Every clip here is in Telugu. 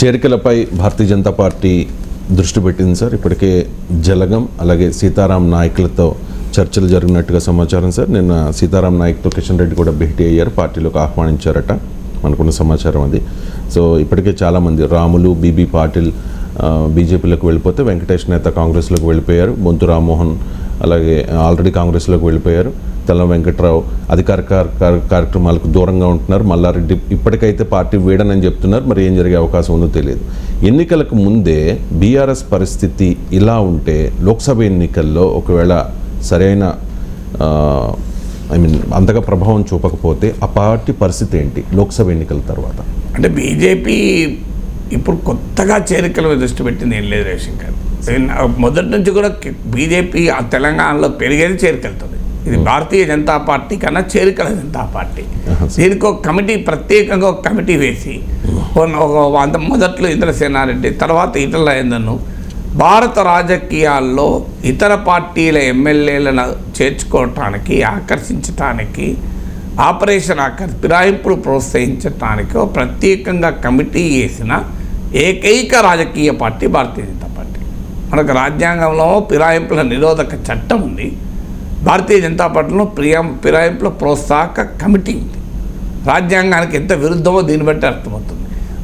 చేరికలపై భారతీయ జనతా పార్టీ దృష్టి పెట్టింది సార్. ఇప్పటికే జలగం అలాగే సీతారాం నాయకులతో చర్చలు జరిగినట్టుగా సమాచారం సార్. నిన్న సీతారాం నాయక్తో కిషన్ రెడ్డి కూడా భేటీ అయ్యారు. పార్టీలోకి ఆహ్వానించారట మనకున్న సమాచారం అది. సో ఇప్పటికే చాలామంది రాములు బీబీ పాటిల్ బీజేపీలోకి వెళ్ళిపోతే వెంకటేష్ నేత కాంగ్రెస్లోకి వెళ్ళిపోయారు. బొంతు రామ్మోహన్ అలాగే ఆల్రెడీ కాంగ్రెస్లోకి వెళ్ళిపోయారు. తెల్ల వెంకట్రావు అధికార కార్యక్రమాలకు దూరంగా ఉంటున్నారు. మల్లారెడ్డి ఇప్పటికైతే పార్టీ వీడనని చెప్తున్నారు. మరి ఏం జరిగే అవకాశం ఉందో తెలియదు. ఎన్నికలకు ముందే బీఆర్ఎస్ పరిస్థితి ఇలా ఉంటే లోక్సభ ఎన్నికల్లో ఒకవేళ సరైన ఐ మీన్ అంతగా ప్రభావం చూపకపోతే ఆ పార్టీ పరిస్థితి ఏంటి? లోక్సభ ఎన్నికల తర్వాత. అంటే బీజేపీ ఇప్పుడు కొత్తగా చేరికల దృష్టి పెట్టింది ఏం లేదు రవిశంకర్. మొదటి నుంచి కూడా బీజేపీ ఆ తెలంగాణలో పెరిగేది చేరికలతోనే. ఇది భారతీయ జనతా పార్టీ కన్నా చేరికల జనతా పార్టీ. దీనికి ఒక కమిటీ ప్రత్యేకంగా ఒక కమిటీ వేసి ఒక- ఒక అంత మొదట్లో ఇంద్రసేనారెడ్డి తర్వాత ఈటల రాజేందర్ను భారత రాజకీయాల్లో ఇతర పార్టీల ఎమ్మెల్యేలను చేర్చుకోవటానికి ఆకర్షించటానికి ఆపరేషన్ ఆకర్ ఫిరాయింపులు ప్రోత్సహించడానికి ఒక ప్రత్యేకంగా కమిటీ వేసిన ఏకైక రాజకీయ పార్టీ భారతీయ జనతా పార్టీ మనకు రాజ్యాంగంలో ఫిరాయింపుల నిరోధక చట్టం ఉంది. భారతీయ జనతా పార్టీలో ప్రియం ఫిరాయింపుల ప్రోత్సాహక కమిటీ ఉంది. రాజ్యాంగానికి ఎంత విరుద్ధమో దీన్ని బట్టి అర్థమవుతుంది.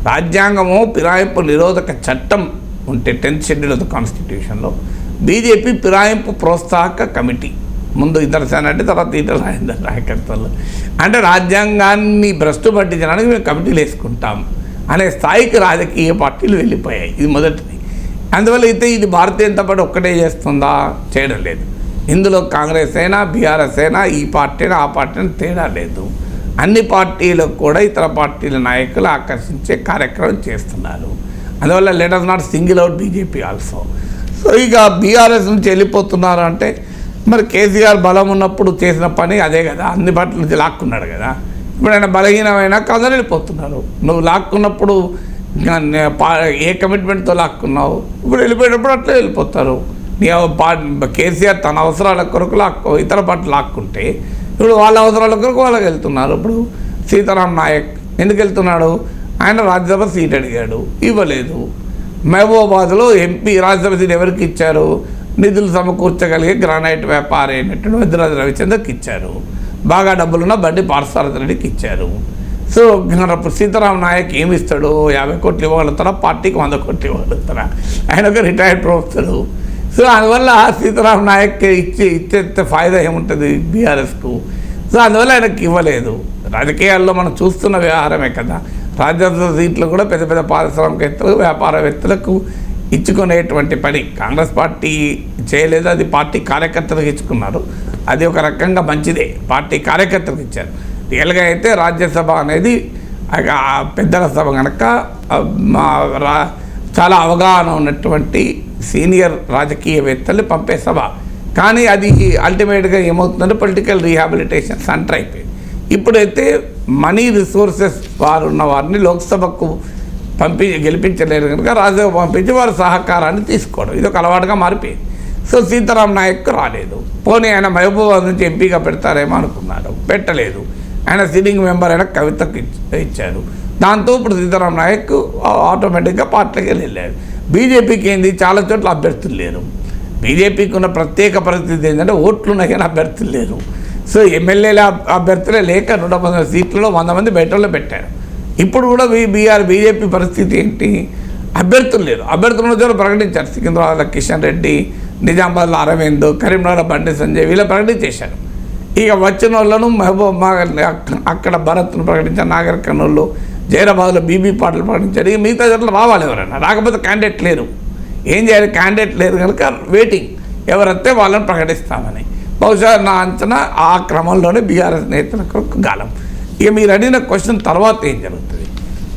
రాజ్యాంగము ఫిరాయింపు నిరోధక చట్టం ఉంటే టెన్త్ షెడ్యూల్ ఆఫ్ ద కాన్స్టిట్యూషన్లో బీజేపీ ఫిరాయింపు ప్రోత్సాహక కమిటీ. ముందు ఇతర అంటే తర్వాత ఇతర రాజేందర్ నాయకత్వంలో. అంటే రాజ్యాంగాన్ని భ్రష్టు పట్టించడానికి మేము కమిటీలు వేసుకుంటాం. అనే స్థాయికి రాజకీయ పార్టీలు వెళ్ళిపోయాయి. ఇది మొదటిది. అందువల్ల అయితే ఇది భారతీయ జనతా పార్టీ ఒక్కటే చేస్తుందా? చేయడం లేదు. ఇందులో కాంగ్రెస్ అయినా బీఆర్ఎస్ అయినా ఈ పార్టీ అయినా ఆ పార్టీ అయినా తేడా లేదు. అన్ని పార్టీలకు కూడా ఇతర పార్టీల నాయకులు ఆకర్షించే కార్యక్రమం చేస్తున్నారు. అందువల్ల letters not single out BJP also so ఇక బీఆర్ఎస్ నుంచి వెళ్ళిపోతున్నారు అంటే మరి కేసీఆర్ బలం ఉన్నప్పుడు చేసిన పని అదే కదా. అన్ని పార్టీల నుంచి లాక్కున్నాడు కదా. ఇప్పుడు ఆయన బలహీనమైనా కదలిపోతున్నారు నువ్వు లాక్కున్నప్పుడు ఏ కమిట్మెంట్తో లాక్కున్నావు? ఇప్పుడు వెళ్ళిపోయేటప్పుడు అట్లే వెళ్ళిపోతారు. నీ పా- కేసీఆర్ తన అవసరాల కొరకు లాక్కో ఇతర పార్టీలు లాక్కుంటే ఇప్పుడు వాళ్ళ అవసరాల కొరకు వాళ్ళకి వెళ్తున్నారు. ఇప్పుడు సీతారాం నాయక్ ఎందుకు వెళ్తున్నాడు? ఆయన రాజ్యసభ సీట్ అడిగాడు. ఇవ్వలేదు. మహబూబాబాద్లో ఎంపీ రాజ్యసభ సీట్ ఎవరికి ఇచ్చారు? నిధులు సమకూర్చగలిగే గ్రానైట్ వ్యాపారి అయినటువంటి వజ్రాజ రవిచంద్రకి ఇచ్చారు. బాగా డబ్బులున్న బండి పార్సారథి రెడ్డికి ఇచ్చారు. సో ఇప్పుడు సీతారాం నాయక్ ఏమి ఇస్తాడు యాభై కోట్లు ఇవ్వగలుగుతారా పార్టీకి వంద కోట్లు ఇవ్వగలుగుతారా ఆయన ఒక రిటైర్డ్ ప్రొఫెసరు సో అందువల్ల సీతారాం నాయక్ ఇచ్చి ఇచ్చే ఫాయిదా ఏముంటుంది బీఆర్ఎస్కు? సో అందువల్ల ఆయనకి ఇవ్వలేదు. రాజకీయాల్లో మనం చూస్తున్న వ్యవహారమే కదా. రాజ్యసభ సీట్లు కూడా పెద్ద పెద్ద పారిశ్రామికవేత్తలు వ్యాపారవేత్తలకు ఇచ్చుకునేటువంటి పని. కాంగ్రెస్ పార్టీ చేయలేదు. అది పార్టీ కార్యకర్తలకు ఇచ్చుకున్నారు. అది ఒక రకంగా మంచిదే. పార్టీ కార్యకర్తలకు ఇచ్చారు. రియల్గా అయితే రాజ్యసభ అనేది పెద్దల సభ కనుక రా చాలా అవగాహన ఉన్నటువంటి సీనియర్ రాజకీయవేత్తలు పంపే సభ. కానీ అది అల్టిమేట్గా ఏమవుతుందంటే పొలిటికల్ రీహాబిలిటేషన్ సెంటర్ అయిపోయింది. ఇప్పుడైతే మనీ రిసోర్సెస్ వారు ఉన్న వారిని లోక్సభకు పంపి గెలిపించలేరు కనుక రాజ్యసభ పంపించి వారి సహకారాన్ని తీసుకోవడం. ఇది ఒక అలవాటుగా మారిపోయింది. సో సీతారాం నాయక్ రాలేదు. పోనీ ఆయన మహబూబాబాద్ నుంచి ఎంపీగా పెడతారేమో అనుకున్నాడు. పెట్టలేదు. ఆయన సిట్టింగ్ మెంబర్ అయిన కవితకు ఇచ్చారు. దాంతో ఇప్పుడు సీతారాం నాయక్ ఆటోమేటిక్గా పార్టీకి వెళ్ళాడు బీజేపీకి ఏంది? చాలా చోట్ల అభ్యర్థులు లేరు. బీజేపీకి ఉన్న ప్రత్యేక పరిస్థితి ఏంటంటే ఓట్లు ఉన్నాయి కానీ అభ్యర్థులు లేరు. సో ఎమ్మెల్యేల అభ్యర్థులే లేక నూట పంతొమ్మిది సీట్లలో వంద మంది బయటలో పెట్టారు. ఇప్పుడు కూడా బీఆర్ బీజేపీ పరిస్థితి ఏంటి? అభ్యర్థులు లేరు. అభ్యర్థులను కూడా ప్రకటించారు. సికింద్రాబాద్లో కిషన్ రెడ్డి నిజామాబాద్లో అరవింద్ కరీంనగర్లో బండి సంజయ్ వీళ్ళ ప్రకటించేశారు. ఇక వచ్చిన వాళ్ళను మహబూబ్ మా- అక్కడ భరత్ను ప్రకటించారు నాగర్ కర్నూలు జైరాబాద్లో బీబీ పాటలు ప్రకటించారు. ఇక మిగతా చోట్ల రావాలి ఎవరైనా రాకపోతే క్యాండిడేట్ లేరు. ఏం చేయాలి? క్యాండిడేట్ లేరు కనుక వెయిటింగ్ ఎవరైతే వాళ్ళని ప్రకటిస్తామని. బహుశా నా అంచనా ఆ క్రమంలోనే బీఆర్ఎస్ నేతలకు గాలం. ఇక మీరు అడిగిన క్వశ్చన్ తర్వాత ఏం జరుగుతుంది?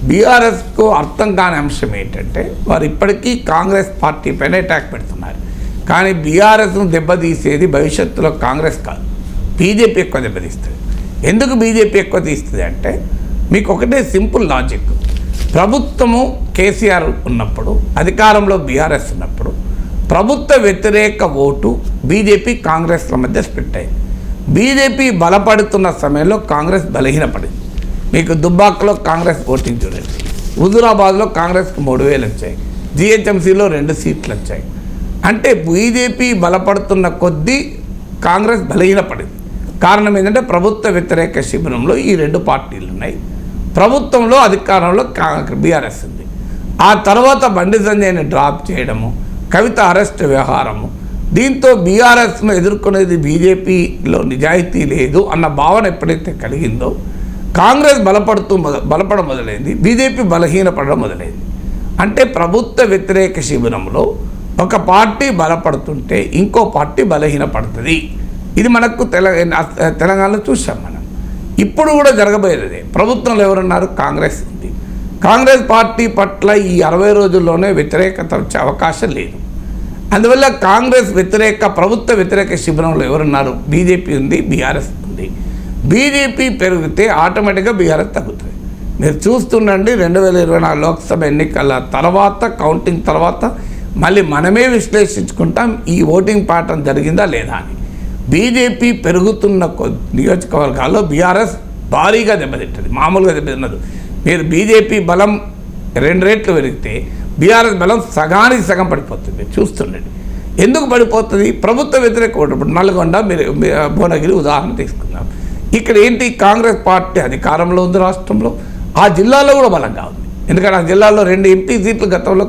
బీఆర్ఎస్కు అర్థం కాని అంశం ఏంటంటే వారు ఇప్పటికీ కాంగ్రెస్ పార్టీ పైన అటాక్ పెడుతున్నారు. కానీ బీఆర్ఎస్ను దెబ్బతీసేది భవిష్యత్తులో కాంగ్రెస్ కాదు. బీజేపీ ఎక్కువ దెబ్బతీస్తుంది. ఎందుకు బీజేపీ ఎక్కువ తీస్తుంది అంటే మీకు ఒకటే సింపుల్ లాజిక్. ప్రభుత్వము కేసీఆర్ ఉన్నప్పుడు అధికారంలో బీఆర్ఎస్ ఉన్నప్పుడు ప్రభుత్వ వ్యతిరేక ఓటు బీజేపీ కాంగ్రెస్ల మధ్య స్ప్లిట్ అయింది బీజేపీ బలపడుతున్న సమయంలో కాంగ్రెస్ బలహీనపడింది. మీకు దుబ్బాకలో కాంగ్రెస్ ఓటింగ్ చూడండి. హుజురాబాద్లో కాంగ్రెస్కి మూడు వేలు వచ్చాయి. జిహెచ్ఎంసీలో రెండు సీట్లు వచ్చాయి. అంటే బీజేపీ బలపడుతున్న కొద్దీ కాంగ్రెస్ బలహీనపడింది. కారణం ఏంటంటే ప్రభుత్వ వ్యతిరేక శిబిరంలో ఈ రెండు పార్టీలు ఉన్నాయి. ప్రభుత్వంలో అధికారంలో బీఆర్ఎస్ ఉంది. ఆ తర్వాత బండి సంజయ్ని డ్రాప్ చేయడము కవిత అరెస్ట్ వ్యవహారము దీంతో బీఆర్ఎస్ను ఎదుర్కొనేది బీజేపీలో నిజాయితీ లేదు అన్న భావన ఎప్పుడైతే కలిగిందో కాంగ్రెస్ బలపడుతూ మొద బలపడడం మొదలైంది బీజేపీ బలహీనపడడం మొదలైంది. అంటే ప్రభుత్వ వ్యతిరేక శిబిరంలో ఒక పార్టీ బలపడుతుంటే ఇంకో పార్టీ బలహీనపడుతుంది. ఇది మనకు తెల తెలంగాణలో చూసాం మనం. ఇప్పుడు కూడా జరగబోయేది ప్రభుత్వంలో ఎవరున్నారు? కాంగ్రెస్ ఉంది. కాంగ్రెస్ పార్టీ పట్ల ఈ అరవై రోజుల్లోనే వ్యతిరేకత వచ్చే అవకాశం లేదు. అందువల్ల కాంగ్రెస్ వ్యతిరేక ప్రభుత్వ వ్యతిరేక శిబిరంలో ఎవరున్నారు? బీజేపీ ఉంది బీఆర్ఎస్ ఉంది. బీజేపీ పెరిగితే ఆటోమేటిక్గా బీఆర్ఎస్ తగ్గుతుంది. మీరు చూస్తుండండి రెండు వేల ఇరవై నాలుగు లోక్సభ ఎన్నికల తర్వాత కౌంటింగ్ తర్వాత మళ్ళీ మనమే విశ్లేషించుకుంటాం ఈ ఓటింగ్ ప్యాటర్న్ జరిగిందా లేదా అని. బీజేపీ పెరుగుతున్న నియోజకవర్గాల్లో బీఆర్ఎస్ భారీగా దెబ్బతింటుంది మామూలుగా దెబ్బతిన్నదు. మీరు బీజేపీ బలం రెండు రేట్లు పెరిగితే బీఆర్ఎస్ బలం సగానికి సగం పడిపోతుంది చూస్తుండండి. ఎందుకు పడిపోతుంది? ప్రభుత్వ వ్యతిరేక ఓటు ఇప్పుడు నల్గొండ మీరు భువనగిరి ఉదాహరణ తీసుకుందాం. ఇక్కడ ఏంటి? కాంగ్రెస్ పార్టీ అధికారంలో ఉంది రాష్ట్రంలో ఆ జిల్లాలో కూడా బలంగా ఉంది. ఎందుకంటే ఆ జిల్లాలో రెండు ఎంపీ సీట్లు గతంలో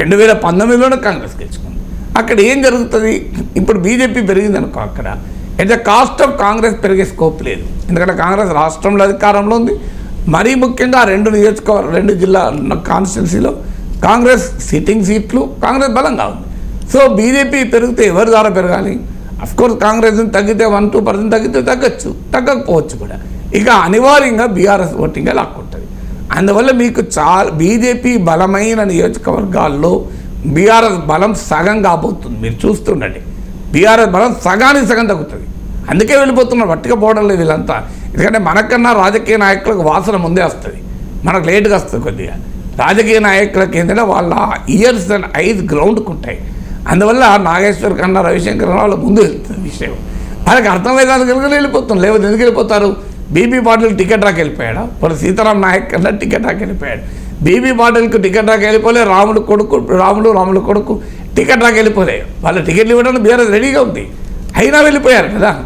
రెండు వేల పంతొమ్మిదిలోనే కాంగ్రెస్ గెలుచుకుంది అక్కడ ఏం జరుగుతుంది? ఇప్పుడు బీజేపీ పెరిగింది అనుకో అక్కడ. At the cost of Congress పెరిగే స్కోప్ లేదు. ఎందుకంటే కాంగ్రెస్ రాష్ట్రంలో అధికారంలో ఉంది. మరీ ముఖ్యంగా ఆ రెండు నియోజకవర్గ రెండు జిల్లా కాన్స్టిట్యున్సీలో కాంగ్రెస్ సిట్టింగ్ సీట్లు కాంగ్రెస్ బలంగా ఉంది. సో బీజేపీ పెరిగితే ఎవరి ద్వారా పెరగాలి? అఫ్కోర్స్ కాంగ్రెస్ తగ్గితే వన్ టూ పర్సెంట్ తగ్గితే తగ్గచ్చు. తగ్గకపోవచ్చు కూడా. ఇక అనివార్యంగా బీఆర్ఎస్ ఓటింగ్ లాక్కుంటుంది. అందువల్ల మీకు చాలా బీజేపీ బలమైన నియోజకవర్గాల్లో బీఆర్ఎస్ బలం సగం కాబోతుంది. మీరు చూస్తుండండి. బీఆర్ఎస్ బలం సగానికి సగం తగ్గుతుంది. అందుకే వెళ్ళిపోతున్నారు. పట్టుకపోవడం లేదు వీళ్ళంతా. ఎందుకంటే మనకన్నా రాజకీయ నాయకులకు వాసన ముందే వస్తుంది. మనకు లేటుగా వస్తుంది కొద్దిగా. రాజకీయ నాయకులకు ఏంటంటే వాళ్ళ ఇయర్స్ అండ్ ఐదు గ్రౌండ్కి ఉంటాయి. అందువల్ల నాగేశ్వర్ కన్నా రవిశంకర్ కన్నా వాళ్ళ ముందు వెళ్తుంది విషయం. వాళ్ళకి అర్థమయ్యేదానికి కనుక వెళ్ళిపోతుంది లేకపోతే ఎందుకు వెళ్ళిపోతారు? బీబీ పాటిల్ టికెట్ రాకెళ్ళిపోయాడు ఇప్పుడు సీతారాం నాయక్ కన్నా టికెట్ రాకెళ్ళిపోయాడు బీబీ పాటిల్కి టికెట్ రాకి వెళ్ళిపోలే రాముడు కొడుకు రాముడు రాముడు కొడుకు టికెట్ రాకి వెళ్ళిపోలే. వాళ్ళ టికెట్లు ఇవ్వడానికి బీఆర్ఎస్ రెడీగా ఉంది. అయినా వెళ్ళిపోయారు కదా.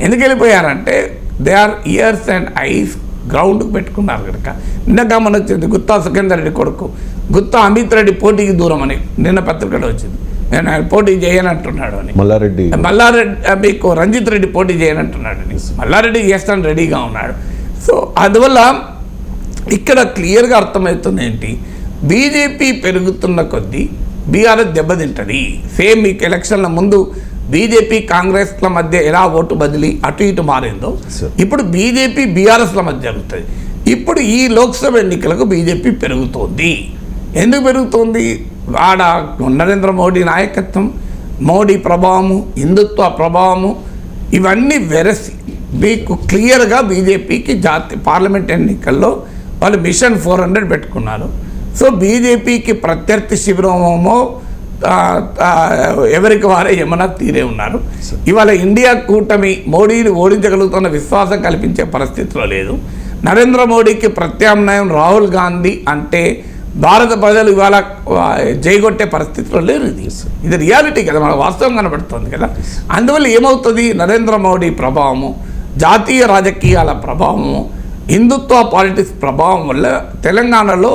ఎందుకు వెళ్ళిపోయారంటే they are ears and eyes గ్రౌండ్కి పెట్టుకున్నారు కనుక. నిన్న గమనం వచ్చింది గుత్తా సుఖేందర్ రెడ్డి కొడుకు. గుత్తా అమిత్ రెడ్డి పోటీకి దూరం అని నిన్న పత్రికలో వచ్చింది. నేను ఆయన పోటీ చేయనంటున్నాడు అని. మల్లారెడ్డి. మల్లారెడ్డి మీకు రంజిత్ రెడ్డి పోటీ చేయనంటున్నాడు అని. మల్లారెడ్డి చేస్తాను రెడీగా ఉన్నాడు. సో అందువల్ల ఇక్కడ క్లియర్గా అర్థమవుతుంది ఏంటి బీజేపీ పెరుగుతున్న కొద్దీ బీఆర్ఎస్ దెబ్బతింటుంది. సేమ్ మీకు ఎలక్షన్ల ముందు బీజేపీ కాంగ్రెస్ల మధ్య ఎలా ఓటు బదిలీ అటు ఇటు మారిందో. ఇప్పుడు బీజేపీ బీఆర్ఎస్ల మధ్య జరుగుతుంది ఇప్పుడు ఈ లోక్సభ ఎన్నికలకు బీజేపీ పెరుగుతోంది. ఎందుకు పెరుగుతోంది? ఆడ నరేంద్ర మోడీ నాయకత్వం మోడీ ప్రభావము హిందుత్వ ప్రభావము ఇవన్నీ వెరసి మీకు క్లియర్గా బీజేపీకి జాతి పార్లమెంట్ ఎన్నికల్లో వాళ్ళు మిషన్ ఫోర్ హండ్రెడ్ పెట్టుకున్నారు. సో బీజేపీకి ప్రత్యర్థి శిబిరమేమో ఎవరికి వారే యమున తీరే ఉన్నారు. ఇవాళ ఇండియా కూటమి మోడీని ఓడించగలుగుతున్న విశ్వాసం కల్పించే పరిస్థితిలో లేదు. నరేంద్ర మోడీకి ప్రత్యామ్నాయం రాహుల్ గాంధీ అంటే భారత ప్రజలు ఇవాళ జైగొట్టే పరిస్థితిలో లేరు ఇది. ఇది రియాలిటీ కదా మన వాస్తవం కనబడుతుంది కదా. అందువల్ల ఏమవుతుంది? నరేంద్ర మోడీ ప్రభావము జాతీయ రాజకీయాల ప్రభావము హిందుత్వ పాలిటిక్స్ ప్రభావం వల్ల తెలంగాణలో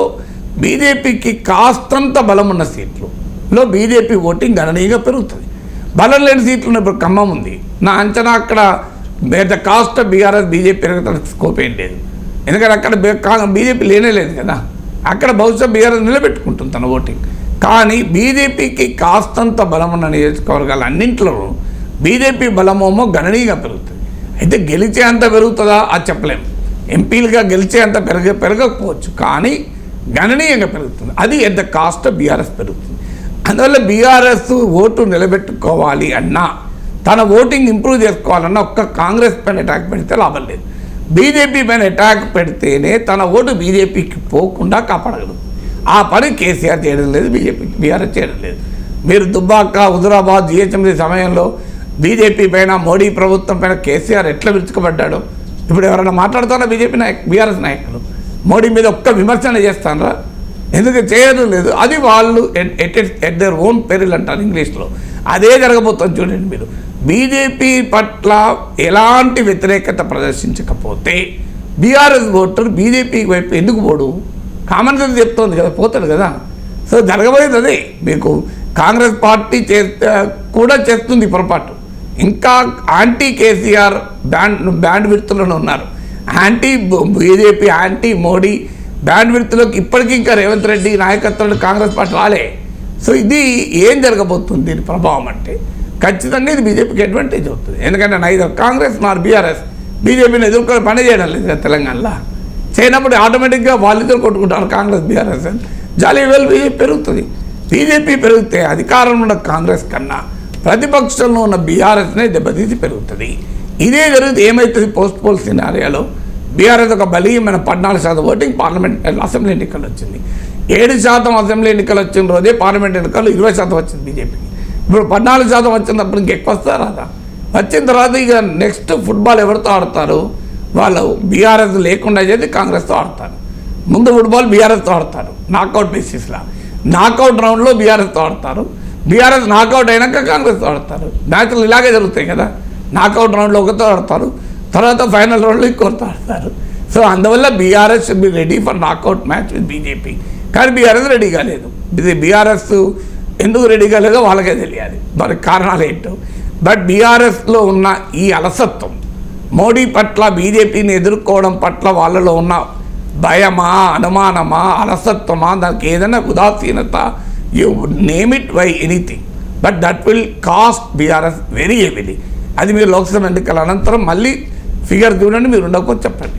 బీజేపీకి కాస్తంత బలం ఉన్న సీట్లులో బీజేపీ ఓటింగ్ గణనీయంగా పెరుగుతుంది. బలం లేని సీట్లు ఇప్పుడు ఖమ్మం ఉంది. నా అంచనా అక్కడ ద కాస్ట్ బీఆర్ఎస్ బీజేపీ పెరగడానికి స్కోప్ ఏం లేదు. ఎందుకంటే అక్కడ బీజేపీ లేనే లేదు కదా. అక్కడ బహుశా బీఆర్ఎస్ నిలబెట్టుకుంటుంది తన ఓటింగ్. కానీ బీజేపీకి కాస్తంత బలం ఉన్న నియోజకవర్గాలు అన్నింటిలో బీజేపీ బలమేమో గణనీయంగా పెరుగుతుంది. అయితే గెలిచే అంత పెరుగుతుందా? అది చెప్పలేము ఎంపీలుగా గెలిచే అంత పెరగ పెరగకపోవచ్చు. కానీ గణనీయంగా పెరుగుతుంది. అది ఎట్ ద కాస్ట్ బీఆర్ఎస్ పెరుగుతుంది. అందువల్ల బీఆర్ఎస్ ఓటు నిలబెట్టుకోవాలి అన్నా తన ఓటింగ్ ఇంప్రూవ్ చేసుకోవాలన్నా ఒక్క కాంగ్రెస్ పైన అటాక్ పెడితే లాభం లేదు. బీజేపీ పైన అటాక్ పెడితేనే తన ఓటు బీజేపీకి పోకుండా కాపాడగలదు. ఆ పని కేసీఆర్ చేయడం లేదు బీజేపీ బీఆర్ఎస్ చేయడం లేదు. మీరు దుబ్బాక హుజురాబాద్ జిహెచ్ఎంసీ సమయంలో బీజేపీ పైన మోడీ ప్రభుత్వం పైన కేసీఆర్ ఎట్లా విరుచుకుపడ్డాడో ఇప్పుడు ఎవరైనా మాట్లాడుతారా బీజేపీ నాయకు బీఆర్ఎస్ నాయకులు మోడీ మీద ఒక్క విమర్శన చేస్తానరా ఎందుకు చేయడం లేదు? అది వాళ్ళు at at their own peril అంటారు ఇంగ్లీష్లో. అదే జరగబోతుంది చూడండి మీరు. బీజేపీ పట్ల ఎలాంటి వ్యతిరేకత ప్రదర్శించకపోతే బీఆర్ఎస్ ఓటర్ బీజేపీ వైపు ఎందుకు పోడు? కామన్ సెన్స్ చెప్తోంది కదా పోతాడు కదా. సో జరగబోయేది అదే. మీకు కాంగ్రెస్ పార్టీ చే కూడా చేస్తుంది పొరపాటు. ఇంకా యాంటీ కేసీఆర్ బ్యాండ్ బ్యాండ్ విడుతులను ఉన్నారు. Anti BJP anti Modi band విడుతులకు ఇప్పటికీ ఇంకా రేవంత్ రెడ్డి నాయకత్వంలో కాంగ్రెస్ పార్టీ రాలే. సో ఇది ఏం జరగబోతుంది దీని ప్రభావం అంటే? ఖచ్చితంగా ఇది బీజేపీకి అడ్వాంటేజ్ అవుతుంది. ఎందుకంటే నైదర్ కాంగ్రెస్ నార్ బీఆర్ఎస్. బీజేపీని ఎదుర్కొని పని చేయడం లేదు తెలంగాణలో. చేయనప్పుడు ఆటోమేటిక్గా వాళ్ళిద్దరు కొట్టుకుంటారు కాంగ్రెస్ బీఆర్ఎస్ అని. జాలీ వెల్ బీజేపీ పెరుగుతుంది. బీజేపీ పెరిగితే అధికారంలో ఉన్న కాంగ్రెస్ కన్నా ప్రతిపక్షంలో ఉన్న బీఆర్ఎస్నే దెబ్బతీసి పెరుగుతుంది. ఇదే జరిగితే ఏమవుతుంది పోస్ట్ పోల్ సినారియాలో బీఆర్ఎస్ ఒక బలీయమైన పద్నాలుగు శాతం ఓటింగ్ పార్లమెంట్ అసెంబ్లీ ఎన్నికలు వచ్చింది. ఏడు శాతం అసెంబ్లీ ఎన్నికలు వచ్చిన రోజే పార్లమెంట్ ఎన్నికలు ఇరవై శాతం వచ్చింది బీజేపీకి. ఇప్పుడు పద్నాలుగు శాతం వచ్చినప్పుడు ఇంకెక్కువ వస్తారా రాదా? వచ్చిన తర్వాత ఇక నెక్స్ట్ ఫుట్బాల్ ఎవరితో ఆడతారు? వాళ్ళు బీఆర్ఎస్ లేకుండా చేసి కాంగ్రెస్తో ఆడతారు. ముందు ఫుట్బాల్ బీఆర్ఎస్తో ఆడతారు. నాకౌట్ బేసిస్లా నాకౌట్ రౌండ్లో బీఆర్ఎస్తో ఆడతారు. బీఆర్ఎస్ నాకౌట్ అయినాక కాంగ్రెస్తో ఆడతారు. మ్యాచ్లు ఇలాగే జరుగుతాయి కదా? నాకౌట్ రౌండ్లో ఒకరితో ఆడతారు తర్వాత ఫైనల్ రౌండ్లో ఇంకొకరితో ఆడతారు. సో అందువల్ల BRS be ready for knockout match with BJP. కానీ బీఆర్ఎస్ రెడీ కాలేదు. ఇది బీఆర్ఎస్ ఎందుకు రెడీ కాలేదో వాళ్ళకే తెలియాలి. దానికి కారణాలు ఏంటో. బట్ బీఆర్ఎస్లో ఉన్న ఈ అలసత్వం మోడీ పట్ల బీజేపీని ఎదుర్కోవడం పట్ల వాళ్ళలో ఉన్న భయమా అనుమానమా అలసత్వమా దానికి ఏదైనా ఉదాసీనత you name it why anything but that will cost BRS very heavily అది మీరు లోక్సభ ఎన్నికల అనంతరం మళ్ళీ ఫిగర్ చూడండి మీరు ఉండకపోతే చెప్పండి.